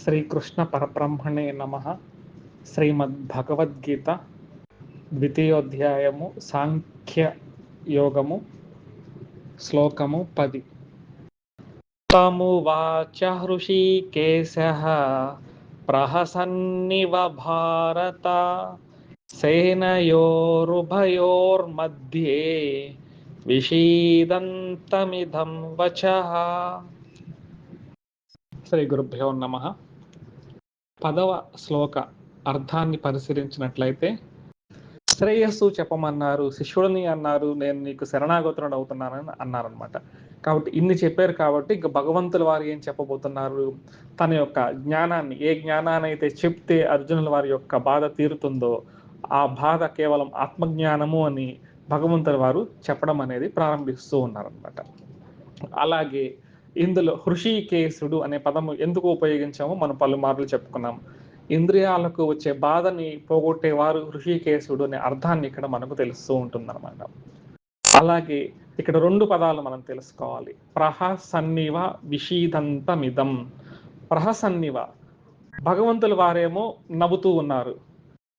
శ్రీకృష్ణ పరబ్రహ్మణే నమ. శ్రీమద్భగవద్గీత ద్వితీయోధ్యాయము సాంఖ్య యోగము శ్లోకము పది. తమువాచ హృషీకేశ ప్రహసన్నివ భారత సేనయోరుభయోర్मध्ये విషీదంతమిదం వచ. శ్రీ గురుభ్యో నమ. పదవ శ్లోక అర్థాన్ని పరిశీలించినట్లయితే శ్రేయస్సు చెప్పమన్నారు శిష్యుడిని అన్నారు నేను నీకు శరణాగతుడు అవుతున్నానని అన్నారనమాట కాబట్టి ఇన్ని చెప్పారు కాబట్టి ఇంకా భగవంతుల వారు ఏం చెప్పబోతున్నారు? తన యొక్క జ్ఞానాన్ని ఏ జ్ఞానాన్ని అయితే చెప్తే అర్జునుల వారి యొక్క బాధ తీరుతుందో ఆ బాధ కేవలం ఆత్మజ్ఞానము అని భగవంతుల వారు చెప్పడం అనేది ప్రారంభిస్తూ ఉన్నారనమాట అలాగే ఇందులో హృషికేశుడు అనే పదము ఎందుకు ఉపయోగించామో మనం పలుమార్లు చెప్పుకున్నాం. ఇంద్రియాలకు వచ్చే బాధని పోగొట్టేవారు హృషికేశుడు అనే అర్థాన్ని ఇక్కడ మనకు తెలుస్తూ ఉంటుందన్నమాట. అలాగే ఇక్కడ రెండు పదాలు మనం తెలుసుకోవాలి. ప్రహసన్నివ విషీదంతమిదం. ప్రహసన్నివ భగవంతులు వారేమో నవ్వుతూ ఉన్నారు.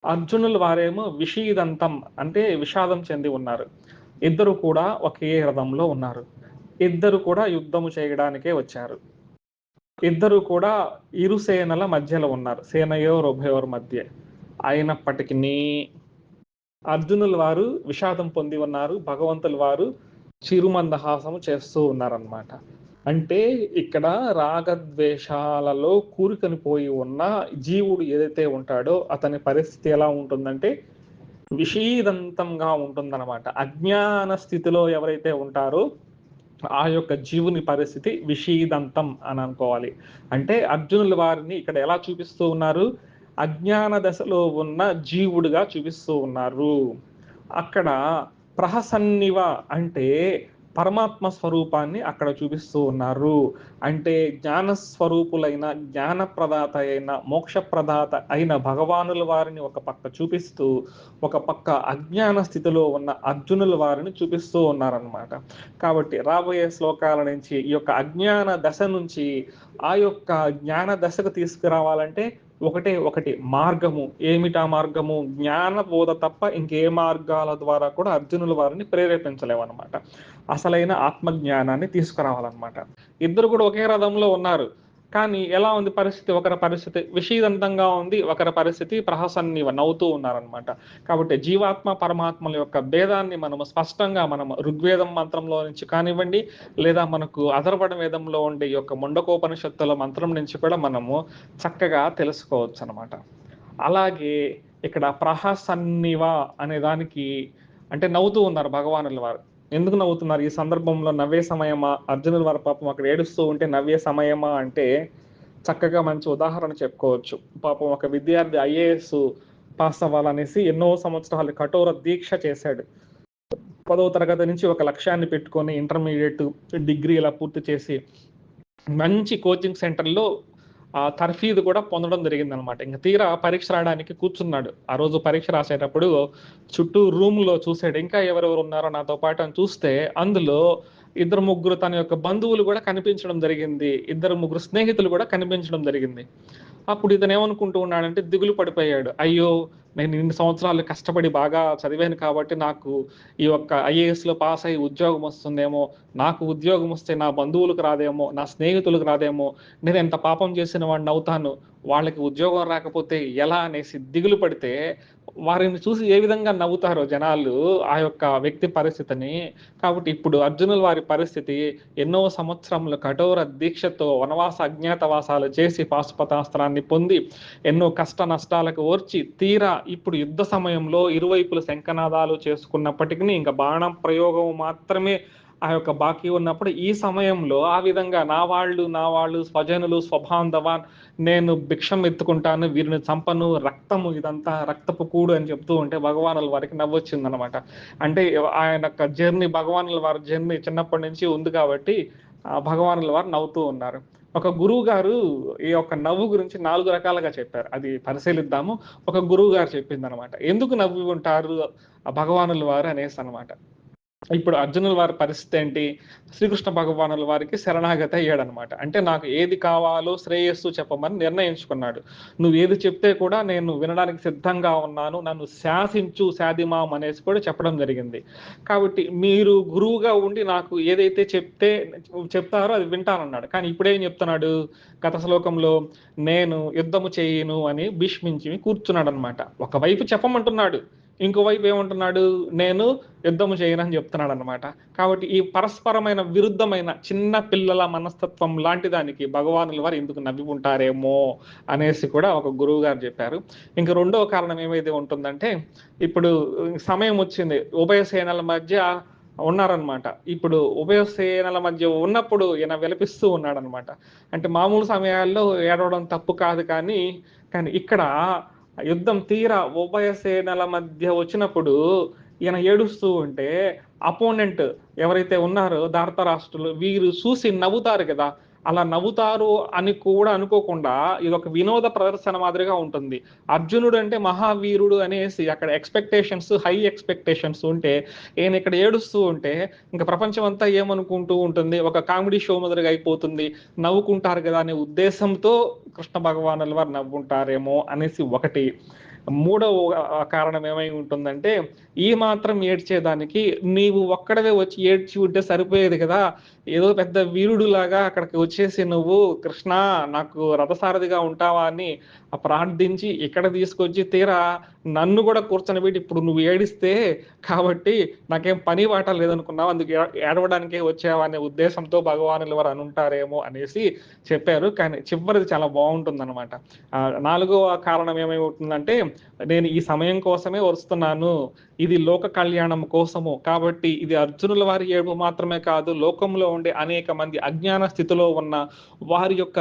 అర్జునులు వారేమో విషీదంతం అంటే విషాదం చెంది ఉన్నారు. ఇద్దరు కూడా ఒకే రథంలో ఉన్నారు. ఇద్దరు కూడా యుద్ధము చేయడానికే వచ్చారు. ఇద్దరు కూడా ఇరు సేనల మధ్యలో ఉన్నారు. సేనయోర్ ఉభయోర్ మధ్య. అయినప్పటికీ అర్జునుల వారు విషాదం పొంది ఉన్నారు. భగవంతుల వారు చిరుమందహాసము చేస్తూ ఉన్నారనమాట అంటే ఇక్కడ రాగద్వేషాలలో కూరుకొని పోయి ఉన్న జీవుడు ఏదైతే ఉంటాడో అతని పరిస్థితి ఎలా ఉంటుందంటే విషీదంతంగా ఉంటుందన్నమాట. అజ్ఞాన స్థితిలో ఎవరైతే ఉంటారో ఆ యొక్క జీవుని పరిస్థితి విషీదంతం అని అనుకోవాలి. అంటే అర్జునుల వారిని ఇక్కడ ఎలా చూపిస్తూ ఉన్నారు? అజ్ఞాన దశలో ఉన్న జీవుడుగా చూపిస్తూ ఉన్నారు. అక్కడ ప్రహసన్నివ అంటే పరమాత్మ స్వరూపాన్ని అక్కడ చూపిస్తూ ఉన్నారు. అంటే జ్ఞాన స్వరూపులైన జ్ఞాన ప్రదాత అయిన మోక్ష ప్రదాత అయిన భగవానుల వారిని ఒక పక్క చూపిస్తూ ఒక పక్క అజ్ఞాన స్థితిలో ఉన్న అర్జునుల వారిని చూపిస్తూ ఉన్నారనమాట కాబట్టి రాబోయే శ్లోకాల నుంచి ఈ యొక్క అజ్ఞాన దశ నుంచి ఆ యొక్క జ్ఞాన దశకు తీసుకురావాలంటే ఒకటే ఒకటి. మార్గము. ఏమిటా మార్గము? జ్ఞాన బోధ తప్ప ఇంకే మార్గాల ద్వారా కూడా అర్జునుల వారిని ప్రేరేపించలేము అనమాట అసలైన ఆత్మజ్ఞానాన్ని తీసుకురావాలన్నమాట. ఇద్దరు కూడా ఒకే రథంలో ఉన్నారు. కానీ ఎలా ఉంది పరిస్థితి? ఒకరి పరిస్థితి విషీదంతంగా ఉంది ఒకరి పరిస్థితి ప్రహసన్ని నవ్వుతూ ఉన్నారనమాట కాబట్టి జీవాత్మ పరమాత్మల యొక్క భేదాన్ని మనము స్పష్టంగా మనం ఋగ్వేదం మంత్రంలో నుంచి కానివ్వండి లేదా మనకు అధర్వణ వేదంలో ఉండే యొక్క ముండకోపనిషత్తుల మంత్రం నుంచి కూడా మనము చక్కగా తెలుసుకోవచ్చు అనమాట అలాగే ఇక్కడ ప్రహసన్నివ అనే దానికి అంటే నవ్వుతూ ఉన్నారు భగవానుల వారు. ఎందుకు నవ్వుతున్నారు? ఈ సందర్భంలో నవ్వే సమయమా? అర్జునుల వారి పాపం అక్కడ ఏడుస్తూ ఉంటే నవ్వే సమయమా అంటే చక్కగా మంచి ఉదాహరణ చెప్పుకోవచ్చు. పాపం ఒక విద్యార్థి ఐఏఎస్ పాస్ అవ్వాలనేసి ఎన్నో సంవత్సరాలు కఠోర దీక్ష చేశాడు. పదవ తరగతి నుంచి ఒక లక్ష్యాన్ని పెట్టుకొని ఇంటర్మీడియట్ డిగ్రీ ఇలా పూర్తి చేసి మంచి కోచింగ్ సెంటర్లో ఆ తర్ఫీదు కూడా పొందడం జరిగింది అనమాట ఇంకా తీరా పరీక్ష రాయడానికి కూర్చున్నాడు. ఆ రోజు పరీక్ష రాసేటప్పుడు చుట్టూ రూమ్లో చూసాడు. ఇంకా ఎవరెవరు ఉన్నారో నాతో పాటు అని చూస్తే అందులో ఇద్దరు ముగ్గురు తన యొక్క బంధువులు కూడా కనిపించడం జరిగింది. ఇద్దరు ముగ్గురు స్నేహితులు కూడా కనిపించడం జరిగింది. అప్పుడు ఇతను ఏమనుకుంటూ ఉన్నాడంటే దిగులు పడిపోయాడు. అయ్యో నేను ఇన్ని సంవత్సరాలు కష్టపడి బాగా చదివాను కాబట్టి నాకు ఈ యొక్క ఐఏఎస్లో పాస్ అయ్యి ఉద్యోగం వస్తుందేమో నాకు ఉద్యోగం వస్తే నా బంధువులకు రాదేమో నా స్నేహితులకు రాదేమో నేను ఎంత పాపం చేసిన వాడిని అవుతాను వాళ్ళకి ఉద్యోగం రాకపోతే ఎలా అనేసి దిగులు పడితే వారిని చూసి ఏ విధంగా నవ్వుతారో జనాలు ఆ యొక్క వ్యక్తి పరిస్థితిని. కాబట్టి ఇప్పుడు అర్జునుల వారి పరిస్థితి ఎన్నో సంవత్సరముల కఠోర దీక్షతో వనవాస అజ్ఞాతవాసాలు చేసి పాశుపతాస్త్రాన్ని పొంది ఎన్నో కష్ట నష్టాలకు ఓర్చి తీరా ఇప్పుడు యుద్ధ సమయంలో ఇరువైపుల శంఖనాదాలు చేసుకున్నప్పటికీ ఇంకా బాణం ప్రయోగం మాత్రమే ఆ యొక్క బాకీ ఉన్నప్పుడు ఈ సమయంలో ఆ విధంగా నా వాళ్ళు నా వాళ్ళు స్వజనులు స్వబాంధవాన్ నేను భిక్షం ఎత్తుకుంటాను వీరిని చంపను రక్తము ఇదంతా రక్తపు కూడు అని చెప్తూ ఉంటే భగవానుల వారికి నవ్వొచ్చింది అనమాట అంటే ఆయన యొక్క జర్నీ భగవానుల వారి జర్నీ చిన్నప్పటి నుంచి ఉంది కాబట్టి ఆ భగవానుల వారు నవ్వుతూ ఉన్నారు. ఒక గురువు గారు ఈ యొక్క నవ్వు గురించి నాలుగు రకాలుగా చెప్పారు. అది పరిశీలిద్దాము. ఒక గురువు గారు చెప్పింది అనమాట ఎందుకు నవ్వి ఉంటారు భగవానుల వారు అనేసి అనమాట ఇప్పుడు అర్జునుల వారి పరిస్థితి ఏంటి? శ్రీకృష్ణ భగవానుల వారికి శరణాగతి అయ్యాడనమాట. అంటే నాకు ఏది కావాలో శ్రేయస్సు చెప్పమని నిర్ణయించుకున్నాడు. నువ్వు ఏది చెప్తే కూడా నేను వినడానికి సిద్ధంగా ఉన్నాను. నన్ను శాసించు శాదిమాం అనేసి కూడా చెప్పడం జరిగింది. కాబట్టి మీరు గురువుగా ఉండి నాకు ఏదైతే చెప్తే చెప్తారో అది వింటానన్నాడు. కానీ ఇప్పుడేం చెప్తున్నాడు? గత శ్లోకంలో నేను యుద్ధము చేయను అని భీష్మించి కూర్చున్నాడు అనమాట ఒకవైపు చెప్పమంటున్నాడు. ఇంకోవైపు ఏమంటున్నాడు నేను యుద్ధము చేయనని చెప్తున్నాడు అనమాట కాబట్టి ఈ పరస్పరమైన విరుద్ధమైన చిన్న పిల్లల మనస్తత్వం లాంటి దానికి భగవానుల వారు ఎందుకు నవ్వి ఉంటారేమో అనేసి కూడా ఒక గురువు గారు చెప్పారు. ఇంకా రెండవ కారణం ఏమైతే ఉంటుందంటే ఇప్పుడు సమయం వచ్చింది. ఉభయ సేనల మధ్య ఉన్నారనమాట ఇప్పుడు ఉభయ సేనల మధ్య ఉన్నప్పుడు ఈయన విలపిస్తూ ఉన్నాడనమాట అంటే మామూలు సమయాల్లో ఏడవడం తప్పు కాదు కానీ కానీ ఇక్కడ యుద్ధం తీరా ఉభయ సేనల మధ్య వచ్చినప్పుడు ఈయన ఏడుస్తూ ఉంటే అపోనెంట్ ఎవరైతే ఉన్నారో రాష్ట్రులు వీరు చూసి నవ్వుతారు కదా అలా నవ్వుతారు అని కూడా అనుకోకుండా ఇది ఒక వినోద ప్రదర్శన మాదిరిగా ఉంటుంది. అర్జునుడు అంటే మహావీరుడు అనేసి అక్కడ ఎక్స్పెక్టేషన్స్ హై ఎక్స్పెక్టేషన్స్ ఉంటే ఈయన ఇక్కడ ఏడుస్తూ ఉంటే ఇంకా ప్రపంచం అంతా ఏమనుకుంటూ ఉంటుంది? ఒక కామెడీ షో మాదిరిగా అయిపోతుంది. నవ్వుకుంటారు కదా అనే ఉద్దేశంతో కృష్ణ భగవానుల వారు నవ్వుంటారేమో అనేసి ఒకటి. మూడవ కారణం ఏమై ఉంటుందంటే ఈ మాత్రం ఏడ్చేదానికి నీవు ఒక్కడవే వచ్చి ఏడ్చి ఉంటే సరిపోయేది కదా. ఏదో పెద్ద వీరుడు లాగా అక్కడికి వచ్చేసి నువ్వు కృష్ణ నాకు రథసారథిగా ఉంటావా అని ప్రార్థించి ఇక్కడ తీసుకొచ్చి తీరా నన్ను కూడా కూర్చొని ఇప్పుడు నువ్వు ఏడిస్తే కాబట్టి నాకేం పని వాట లేదనుకున్నావు అందుకు ఏడవడానికే వచ్చావా అనే ఉద్దేశంతో భగవానులు వారు అనుంటారేమో అనేసి చెప్పారు. కానీ చివరిది చాలా బాగుంటుంది అనమాట నాలుగవ కారణం ఏమైతుందంటే నేను ఈ సమయం కోసమే వరుస్తున్నాను ఇది లోక కళ్యాణం కోసము. కాబట్టి ఇది అర్జునుల వారి ఏడుపు మాత్రమే కాదు లోకంలో ఉండే అనేక మంది అజ్ఞాన స్థితిలో ఉన్న వారి యొక్క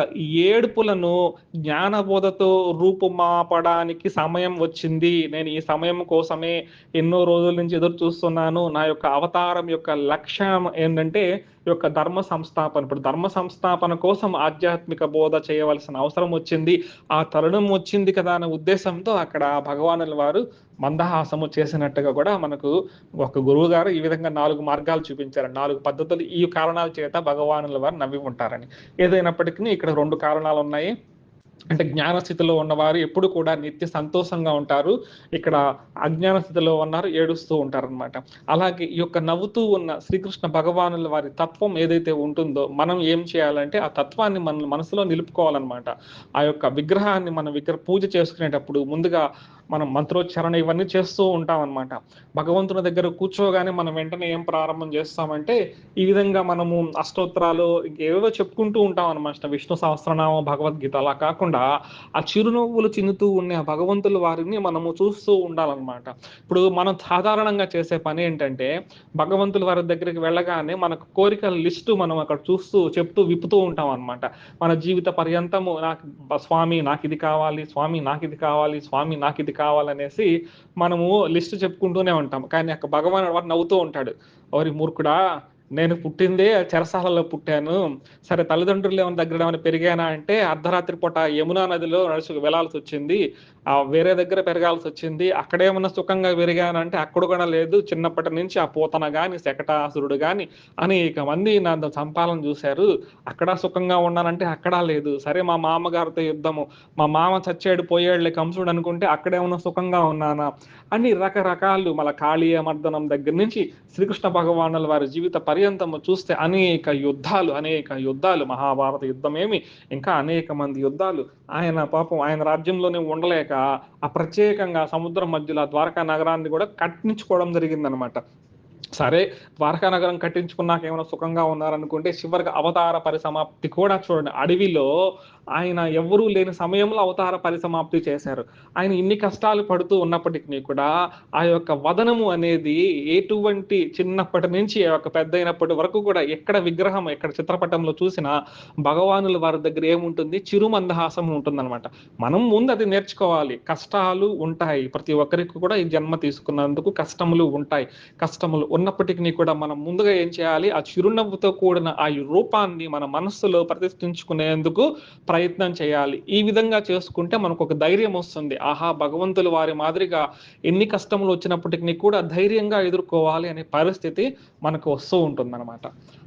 ఏడుపులను జ్ఞానబోధతో రూపుమాపడానికి సమయం వచ్చింది. నేను ఈ సమయం కోసమే ఎన్నో రోజుల నుంచి ఎదురు చూస్తున్నాను. నా యొక్క అవతారం యొక్క లక్ష్యం ఏంటంటే యొక్క ధర్మ సంస్థాపన. ఇప్పుడు ధర్మ సంస్థాపన కోసం ఆధ్యాత్మిక బోధ చేయవలసిన అవసరం వచ్చింది. ఆ తరుణం వచ్చింది కదా అనే ఉద్దేశంతో అక్కడ భగవానుల వారు మందహాసము చేసినట్టుగా కూడా మనకు ఒక గురువు గారు ఈ విధంగా నాలుగు మార్గాలు చూపించారు. నాలుగు పద్ధతులు ఈ కారణాల చేత భగవానుల వారు నవ్వి ఉంటారని. ఏదైనప్పటికీ ఇక్కడ రెండు కారణాలు ఉన్నాయి. అంటే జ్ఞాన స్థితిలో ఉన్నవారు ఎప్పుడు కూడా నిత్య సంతోషంగా ఉంటారు. ఇక్కడ అజ్ఞాన స్థితిలో ఉన్నారు ఏడుస్తూ ఉంటారు అనమాట అలాగే ఈ యొక్క నవ్వుతూ ఉన్న శ్రీకృష్ణ భగవానుల వారి తత్వం ఏదైతే ఉంటుందో మనం ఏం చేయాలంటే ఆ తత్వాన్ని మన మనసులో నిలుపుకోవాలన్నమాట. ఆ యొక్క విగ్రహాన్ని మనం విగ్రహ పూజ చేసుకునేటప్పుడు ముందుగా మనం మంత్రోచ్చారణ ఇవన్నీ చేస్తూ ఉంటాం అనమాట భగవంతుని దగ్గర కూర్చోగానే మనం వెంటనే ఏం ప్రారంభం చేస్తామంటే ఈ విధంగా మనము అష్టోత్తరాలు ఏవేవో చెప్పుకుంటూ ఉంటాం అనమాట విష్ణు సహస్రనామం భగవద్గీత అలా కాకుండా ఆ చిరునవ్వులు చిన్నుతూ ఉండే ఆ భగవంతుల వారిని మనము చూస్తూ ఉండాలన్నమాట. ఇప్పుడు మనం సాధారణంగా చేసే పని ఏంటంటే భగవంతుల వారి దగ్గరికి వెళ్ళగానే మనకు కోరికల లిస్టు మనం అక్కడ చూస్తూ చెప్తూ విప్పుతూ ఉంటాం అనమాట మన జీవిత పర్యంతము నాకు స్వామి నాకు ఇది కావాలి స్వామి నాకు ఇది కావాలి స్వామి నాకు ఇది కావాలనేసి మనము లిస్ట్ చెప్పుకుంటూనే ఉంటాం కానీ అక్కడ భగవాన్ వాడు నవ్వుతూ ఉంటాడు. ఎవరి మూర్ఖుడా నేను పుట్టిందే చెరసాలలో పుట్టాను. సరే తల్లిదండ్రులు ఏమైనా దగ్గర ఏమైనా పెరిగానా అంటే అర్ధరాత్రి పూట యమునా నదిలో నడుచుకు వెళ్ళాల్సి వచ్చింది. వేరే దగ్గర పెరగాల్సి వచ్చింది. అక్కడేమన్నా సుఖంగా పెరిగానంటే అక్కడ కూడా లేదు. చిన్నప్పటి నుంచి ఆ పూతన గాని శకటాసురుడు గాని అనేక మంది నా సంపాలన చూశారు. అక్కడ సుఖంగా ఉన్నానంటే అక్కడా లేదు. సరే మా మామగారితో యుద్ధము. మా మామ చచ్చాడు పోయాడులే కంసుడు అనుకుంటే అక్కడేమన్నా సుఖంగా ఉన్నానా? అని రకరకాలు మన కాళీయ మర్దనం దగ్గర నుంచి శ్రీకృష్ణ భగవానుల వారి జీవిత పర్యంతము చూస్తే అనేక యుద్ధాలు అనేక యుద్ధాలు. మహాభారత యుద్ధమేమి? ఇంకా అనేక మంది యుద్ధాలు. ఆయన పాపం ఆయన రాజ్యంలోనే ఉండలేక ఆ ప్రత్యేకంగా సముద్రం మధ్యలో ద్వారకా నగరాన్ని కూడా కట్టించుకోవడం జరిగిందనమాట. సరే ద్వారకా నగరం కట్టించుకున్నాక ఏమైనా సుఖంగా ఉన్నారనుకుంటే చివరికి అవతార పరిసమాప్తి కూడా చూడండి. అడవిలో ఆయన ఎవ్వరూ లేని సమయంలో అవతార పరిసమాప్తి చేశారు. ఆయన ఇన్ని కష్టాలు పడుతూ ఉన్నప్పటికీ కూడా ఆ యొక్క వదనము అనేది ఎటువంటి చిన్నప్పటి నుంచి ఆ యొక్క పెద్ద అయినప్పటి వరకు కూడా ఎక్కడ విగ్రహం ఎక్కడ చిత్రపటంలో చూసినా భగవానుల వారి దగ్గర ఏముంటుంది? చిరుమందహాసం ఉంటుందన్నమాట. మనం ముందు అది నేర్చుకోవాలి. కష్టాలు ఉంటాయి. ప్రతి ఒక్కరికి కూడా ఈ జన్మ తీసుకున్నందుకు కష్టములు ఉంటాయి. కష్టములు ఉన్నప్పటికీ కూడా మనం ముందుగా ఏం చేయాలి? ఆ చిరునవ్వుతో కూడిన ఆ రూపాన్ని మన మనస్సులో ప్రతిష్ఠించుకునేందుకు ప్రయత్నం చేయాలి. ఈ విధంగా చేసుకుంటే మనకు ఒక ధైర్యం వస్తుంది. ఆహా భగవంతులు వారి మాదిరిగా ఎన్ని కష్టములు వచ్చినప్పటికీ కూడా ధైర్యంగా ఎదుర్కోవాలి అనే పరిస్థితి మనకు వస్తూ ఉంటుందన్నమాట.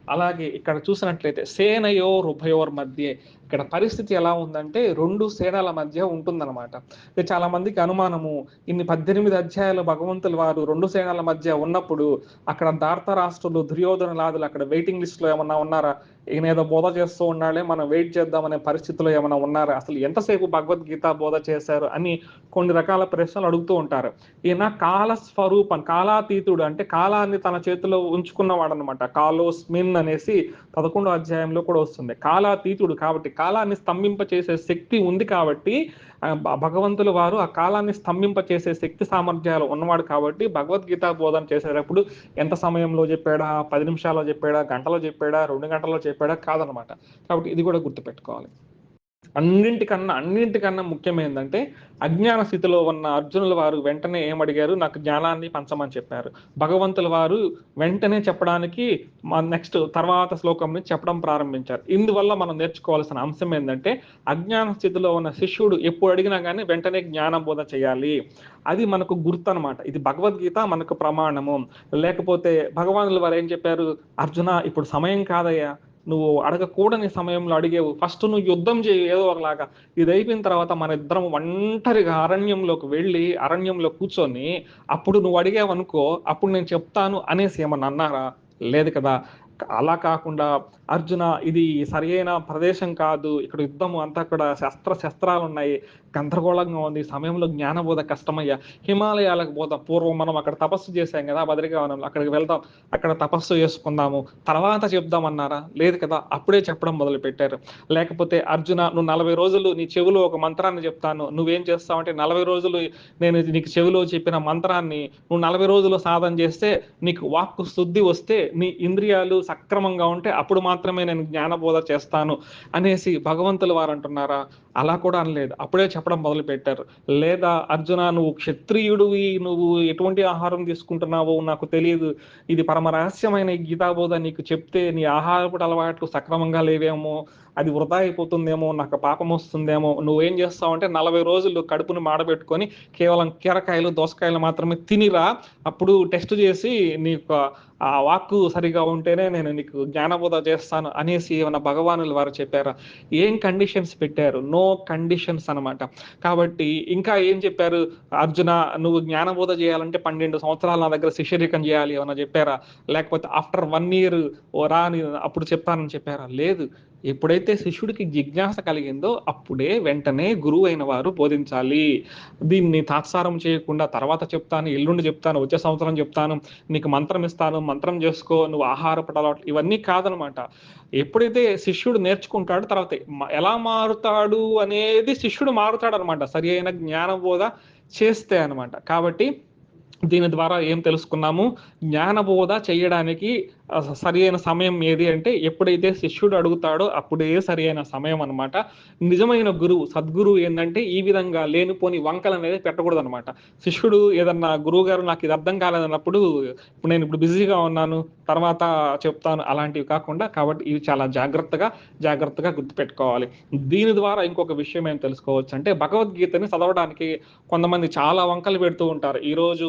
అలాగే ఇక్కడ చూసినట్లయితే సేనయోర్ ఉభయోర్ మధ్య ఇక్కడ పరిస్థితి ఎలా ఉందంటే రెండు సేనల మధ్య ఉంటుందన్నమాట. ఇది చాలా మందికి అనుమానము ఇన్ని పద్దెనిమిది అధ్యాయాలు భగవంతులు వారు రెండు సేనల మధ్య ఉన్నప్పుడు అక్కడ దార్త రాష్ట్రులు దుర్యోధనలాదులు అక్కడ వెయిటింగ్ లిస్ట్లో ఏమన్నా ఉన్నారా? ఈయన ఏదో బోధ చేస్తూ ఉండాలి. మనం వెయిట్ చేద్దామనే పరిస్థితిలో ఏమైనా ఉన్నారా? అసలు ఎంతసేపు భగవద్గీత బోధ చేశారు అని కొన్ని రకాల ప్రశ్నలు అడుగుతూ ఉంటారు. ఈయన కాల స్వరూపం కాలాతీతుడు అంటే కాలాన్ని తన చేతిలో ఉంచుకున్నవాడు అనమాట కాలోస్మిన్ అనేసి పదకొండో అధ్యాయంలో కూడా వస్తుంది. కాలాతీతుడు కాబట్టి కాలాన్ని స్తంభింప చేసే శక్తి ఉంది కాబట్టి భగవంతుల భగవంతులు వారు ఆ కాలాన్ని స్తంభింప చేసే శక్తి సామర్థ్యాలు ఉన్నవాడు కాబట్టి భగవద్గీత బోధన చేసేటప్పుడు ఎంత సమయంలో చెప్పాడా? పది నిమిషాల్లో చెప్పాడా? గంటలో చెప్పాడా? రెండు గంటల్లో చెప్పాడా? కాదనమాట కాబట్టి ఇది కూడా గుర్తుపెట్టుకోవాలి. అన్నింటికన్నా అన్నింటికన్నా ముఖ్యమైనదంటే అజ్ఞాన స్థితిలో ఉన్న అర్జునుల వారు వెంటనే ఏమడిగారు? నాకు జ్ఞానాన్ని పంచమని చెప్పారు. భగవంతుల వారు వెంటనే చెప్పడానికి మా నెక్స్ట్ తర్వాత శ్లోకం చెప్పడం ప్రారంభించారు. ఇందువల్ల మనం నేర్చుకోవాల్సిన అంశం ఏంటంటే అజ్ఞాన స్థితిలో ఉన్న శిష్యుడు ఎప్పుడు అడిగినా కానీ వెంటనే జ్ఞాన బోధ చేయాలి. అది మనకు గుర్తు అనమాట ఇది భగవద్గీత మనకు ప్రమాణము. లేకపోతే భగవానుల వారు ఏం చెప్పారు? అర్జున ఇప్పుడు సమయం కాదయ్యా. నువ్వు అడగకూడని సమయంలో అడిగేవు ఫస్ట్ నువ్వు యుద్ధం చేయవు ఏదో ఒకలాగా. ఇది అయిపోయిన తర్వాత మన ఇద్దరం ఒంటరిగా అరణ్యంలోకి వెళ్ళి అరణ్యంలో కూర్చొని అప్పుడు నువ్వు అడిగావనుకో అప్పుడు నేను చెప్తాను అనేసి ఏమన్నా అన్నారా? లేదు కదా. అలా కాకుండా అర్జున ఇది సరియైన ప్రదేశం కాదు. ఇక్కడ యుద్ధం అంతా కూడా శస్త్ర శస్త్రాలు ఉన్నాయి గందరగోళంగా ఉంది. సమయంలో జ్ఞానబోధ కష్టమయ్యా. హిమాలయాలకు పోతాం పూర్వం మనం అక్కడ తపస్సు చేశాం కదా బద్రికావనంలో. అక్కడికి వెళ్దాం. అక్కడ తపస్సు చేసుకుందాము. తర్వాత చెప్దామన్నారా? లేదు కదా అప్పుడే చెప్పడం మొదలు పెట్టారు లేకపోతే అర్జున నువ్వు నలభై రోజులు నీ చెవిలో ఒక మంత్రాన్ని చెప్తాను. నువ్వేం చేస్తావంటే నలభై రోజులు నేను నీకు చెవిలో చెప్పిన మంత్రాన్ని నువ్వు నలభై రోజులు సాధన చేస్తే నీకు వాక్కు శుద్ధి వస్తే నీ ఇంద్రియాలు సక్రమంగా ఉంటే అప్పుడు మాత్రమే నేను జ్ఞానబోధ చేస్తాను అనేసి భగవంతులు వారు అంటున్నారా? అలా కూడా అనలేదు. అప్పుడే చెప్పడం మొదలు పెట్టారు లేదా అర్జున నువ్వు క్షత్రియుడివి నువ్వు ఎటువంటి ఆహారం తీసుకుంటున్నావో నాకు తెలియదు. ఇది పరమ రహస్యమైన గీతాబోధ. నీకు చెప్తే నీ ఆహారపు అలవాట్లు సక్రమంగా లేవేమో అది వృధా అయిపోతుందేమో నాకు పాపం వస్తుందేమో. నువ్వేం చేస్తావు అంటే నలభై రోజులు కడుపును మాడబెట్టుకొని కేవలం కీరకాయలు దోసకాయలు మాత్రమే తినిరా. అప్పుడు టెస్ట్ చేసి నీకు ఆ వాక్కు సరిగా ఉంటేనే నేను నీకు జ్ఞానబోధ చేస్తాను అనేసి ఏమైనా భగవానులు వారు చెప్పారా? ఏం కండిషన్స్ పెట్టారు? నో కండిషన్స్ అన్నమాట. కాబట్టి ఇంకా ఏం చెప్పారు? అర్జున నువ్వు జ్ఞానబోధ చేయాలంటే పన్నెండు సంవత్సరాలు నా దగ్గర శిష్యరికం చేయాలి ఏమైనా చెప్పారా? లేకపోతే ఆఫ్టర్ వన్ ఇయర్ రా అని అప్పుడు చెప్పానని చెప్పారా? లేదు. ఎప్పుడైతే శిష్యుడికి జిజ్ఞాస కలిగిందో అప్పుడే వెంటనే గురువు అయిన వారు బోధించాలి. దీన్ని తాత్సారం చేయకుండా తర్వాత చెప్తాను ఎల్లుండి చెప్తాను వచ్చే సంవత్సరం చెప్తాను నీకు మంత్రం ఇస్తాను మంత్రం చేసుకో నువ్వు ఆహార పడాలి ఇవన్నీ కాదనమాట. ఎప్పుడైతే శిష్యుడు నేర్చుకుంటాడో తర్వాత ఎలా మారుతాడు అనేది శిష్యుడు మారుతాడు అనమాట సరి అయిన జ్ఞానబోధ చేస్తే అనమాట. కాబట్టి దీని ద్వారా ఏం తెలుసుకున్నాము? జ్ఞానబోధ చేయడానికి సరి అయిన సమయం ఏది అంటే ఎప్పుడైతే శిష్యుడు అడుగుతాడో అప్పుడే సరి అయిన సమయం అనమాట నిజమైన గురువు సద్గురువు ఏంటంటే ఈ విధంగా లేనిపోని వంకలు అనేది పెట్టకూడదు అనమాట శిష్యుడు ఏదన్నా గురువు గారు నాకు ఇది అర్థం కాలేదన్నప్పుడు ఇప్పుడు నేను ఇప్పుడు బిజీగా ఉన్నాను తర్వాత చెప్తాను అలాంటివి కాకుండా కాబట్టి ఇవి చాలా జాగ్రత్తగా జాగ్రత్తగా గుర్తుపెట్టుకోవాలి. దీని ద్వారా ఇంకొక విషయం ఏం తెలుసుకోవచ్చు అంటే భగవద్గీతని చదవడానికి కొంతమంది చాలా వంకలు పెడుతూ ఉంటారు. ఈరోజు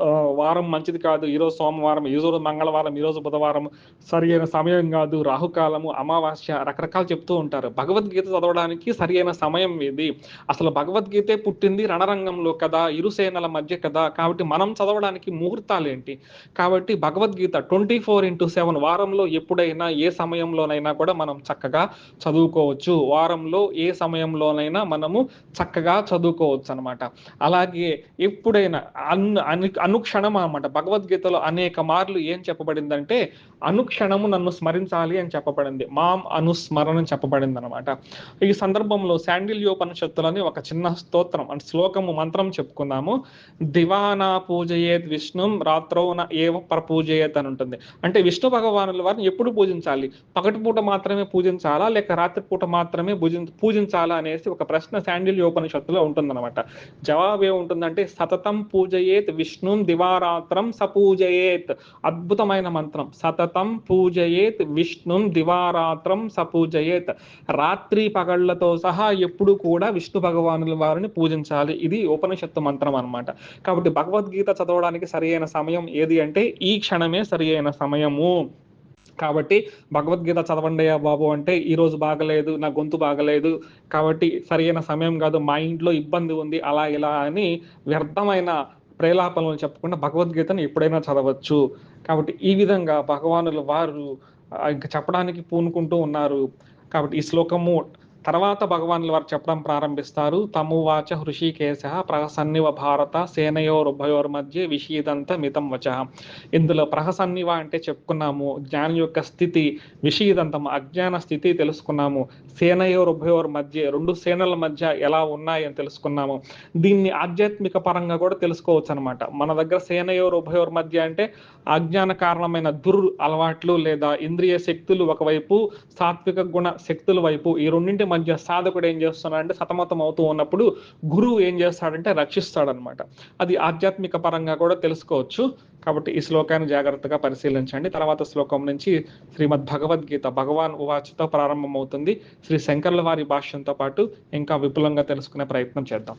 వారం మంచిది కాదు. ఈరోజు సోమవారం ఈ రోజు మంగళవారం ఈరోజు బుధవారం సరి అయిన సమయం కాదు. రాహుకాలము అమావాస్య రకరకాలు చెప్తూ ఉంటారు. భగవద్గీత చదవడానికి సరి అయిన సమయం ఇది అసలు భగవద్గీతే పుట్టింది రణరంగంలో కదా? ఇరు సేనల మధ్య కదా? కాబట్టి మనం చదవడానికి ముహూర్తాలు ఏంటి కాబట్టి Bhagavad Gita twenty four into seven వారంలో ఎప్పుడైనా ఏ సమయంలోనైనా కూడా మనం చక్కగా చదువుకోవచ్చు. వారంలో ఏ సమయంలోనైనా మనము చక్కగా చదువుకోవచ్చు అనమాట అలాగే ఎప్పుడైనా అన్ అనుక్షణం అనమాట భగవద్గీతలో అనేక మార్లు ఏం చెప్పబడిందంటే అనుక్షణము నన్ను స్మరించాలి అని చెప్పబడింది. మాం అనుస్మరణ అని చెప్పబడింది అనమాట ఈ సందర్భంలో శాండిల్యోపనిషత్తులని ఒక చిన్న స్తోత్రం అంటే శ్లోకము మంత్రం చెప్పుకుందాము దివానా పూజయేత్ విష్ణు రాత్రో ఏవ ప్రపూజయేత్ అని ఉంటుంది. అంటే విష్ణు భగవానుల వారిని ఎప్పుడు పూజించాలి? పగటిపూట మాత్రమే పూజించాలా? లేక రాత్రిపూట మాత్రమే పూజిం పూజించాలా అనేసి ఒక ప్రశ్న శాండిల్యోపనిషత్తులో ఉంటుందన్నమాట. జవాబు ఏముంటుందంటే సతతం పూజయేత్ విష్ణు దివారాత్రం సపూజయేత్ అద్భుతమైన మంత్రం. సతతం పూజయేత్ విష్ణుం దివారాత్రం సపూజయేత్ రాత్రి పగళ్ళతో సహా ఎప్పుడు కూడా విష్ణు భగవానుల వారిని పూజించాలి. ఇది ఉపనిషత్తు మంత్రం అనమాట కాబట్టి భగవద్గీత చదవడానికి సరి అయిన సమయం ఏది అంటే ఈ క్షణమే సరి అయిన సమయము. కాబట్టి భగవద్గీత చదవండి బాబు అంటే ఈ రోజు బాగలేదు నా గొంతు బాగలేదు. కాబట్టి సరైన సమయం కాదు మా ఇంట్లో ఇబ్బంది ఉంది అలా ఇలా అని వ్యర్థమైన ప్రేలాపనలు చెప్పకుండా భగవద్గీతను ఎప్పుడైనా చదవచ్చు. కాబట్టి ఈ విధంగా భగవానులు వారు ఇంకా చెప్పడానికి పూనుకుంటూ ఉన్నారు. కాబట్టి ఈ శ్లోకము తర్వాత భగవానుల వారు చెప్పడం ప్రారంభిస్తారు. తమువాచ హృషికేశ ప్రహసన్నివ భారత సేనయోరుభయోర్ మధ్య విషీదంత మితం వచ. ఇందులో ప్రహసన్నివ అంటే చెప్పుకున్నాము. జ్ఞాని యొక్క స్థితి విషీదంతం అజ్ఞాన స్థితి తెలుసుకున్నాము. సేనయోరుభయోర్ మధ్య రెండు సేనల మధ్య ఎలా ఉన్నాయని తెలుసుకున్నాము. దీన్ని ఆధ్యాత్మిక పరంగా కూడా తెలుసుకోవచ్చు అనమాట మన దగ్గర సేనయోర్ ఉభయోర్ మధ్య అంటే అజ్ఞాన కారణమైన దుర్ అలవాట్లు లేదా ఇంద్రియ శక్తులు ఒకవైపు సాత్విక గుణ శక్తుల వైపు ఈ రెండింటి మధ్య సాధకుడు ఏం చేస్తున్నాడంటే సతమతం అవుతూ ఉన్నప్పుడు గురువు ఏం చేస్తాడంటే రక్షిస్తాడనమాట అది ఆధ్యాత్మిక పరంగా కూడా తెలుసుకోవచ్చు. కాబట్టి ఈ శ్లోకాన్ని జాగ్రత్తగా పరిశీలించండి. తర్వాత శ్లోకం నుంచి శ్రీమద్ భగవద్గీత భగవాన్ ఉవాచతో ప్రారంభమవుతుంది. శ్రీ శంకర్ల వారి భాష్యంతో పాటు ఇంకా విపులంగా తెలుసుకునే ప్రయత్నం చేద్దాం.